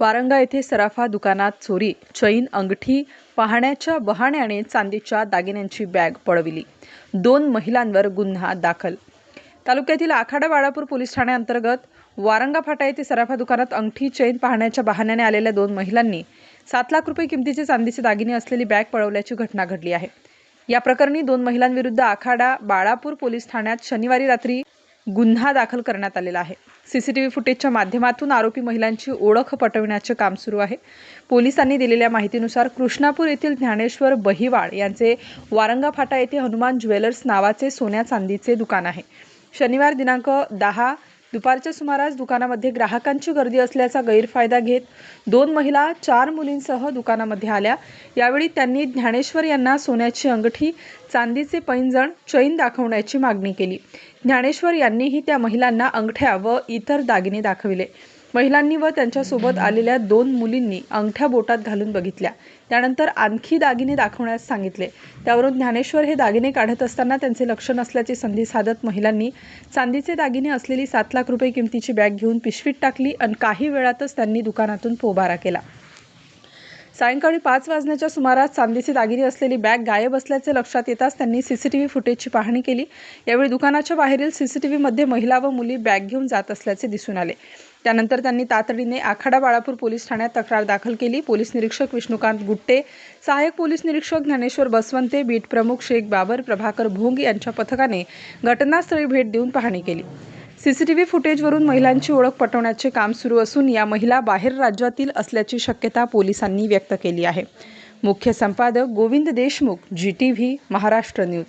वारंगा येथे सराफा दुकानात चोरी चैन अंगठी पाहण्याच्या बहाण्याने चांदीच्या दागिन्यांची बॅग पळविली. दोन महिलांवर गुन्हा दाखल. तालुक्यातील आखाडा बाळापूर पोलीस ठाण्याअंतर्गत वारंगा फाटा येथे सराफा दुकानात अंगठी चैन पाहण्याच्या बहाण्याने आलेल्या दोन महिलांनी सात लाख रुपये किमतीचे चांदीचे दागिने असलेली बॅग पळवल्याची घटना घडली आहे. या प्रकरणी दोन महिलांविरुद्ध आखाडा बाळापूर पोलीस ठाण्यात शनिवारी रात्री गुन्हा दाखल करण्यात आलेला आहे. सीसीटीव्ही फुटेजच्या माध्यमातून आरोपी महिलांची ओळख पटविण्याचे काम सुरू आहे. पोलिसांनी दिलेल्या माहितीनुसार कृष्णापूर येथील ज्ञानेश्वर बहिवाळ यांचे वारंगा फाटा येथे हनुमान ज्वेलर्स नावाचे सोन्या चांदीचे दुकान आहे. शनिवार दिनांक दहा दुपारच्या सुमारास दुकानामध्ये ग्राहकांची गर्दी असल्याचा गैरफायदा घेत दोन महिला चार मुलींसह दुकानामध्ये आल्या. यावेळी त्यांनी ज्ञानेश्वर यांना सोन्याची अंगठी चांदीचे पैंजण चैन दाखवण्याची मागणी केली. ज्ञानेश्वर यांनीही त्या महिलांना अंगठ्या व इतर दागिने दाखविले. महिलांनी व त्यांच्यासोबत आलेल्या दोन मुलींनी अंगठ्या बोटात घालून बघितल्या. त्यानंतर आणखी दागिने दाखवण्यास सांगितले. त्यावरून ज्ञानेश्वर हे दागिने काढत असताना त्यांचे लक्ष नसल्याची संधी साधत महिलांनी चांदीचे दागिने असलेली सात लाख रुपये किमतीची बॅग घेऊन पिशवीत टाकली आणि काही वेळातच त्यांनी दुकानातून पोबारा केला. सायंकाळी पाच वाजण्याच्या सुमारास चांदीची दागिने असलेली बॅग गायब असल्याचे लक्षात येताच त्यांनी सीसीटीव्ही फुटेजची पाहणी केली. यावेळी दुकानाच्या बाहेरील सीसीटीव्हीमध्ये महिला व मुली बॅग घेऊन जात असल्याचे दिसून आले. त्यानंतर त्यांनी तातडीने आखाडा बाळापूर पोलीस ठाण्यात तक्रार दाखल केली. पोलीस निरीक्षक विष्णुकांत गुट्टे सहाय्यक पोलीस निरीक्षक ज्ञानेश्वर बसवंते बीट प्रमुख शेख बाबर प्रभाकर भोंग यांच्या पथकाने घटनास्थळी भेट देऊन पाहणी केली. सीसीटीव्ही फुटेजवरून महिलांची ओळख पटवण्याचे काम सुरू असून या महिला बाहेर राज्यातील असल्याची शक्यता पोलिसांनी व्यक्त केली आहे. मुख्य संपादक Govind Deshmukh G T V Maharashtra news.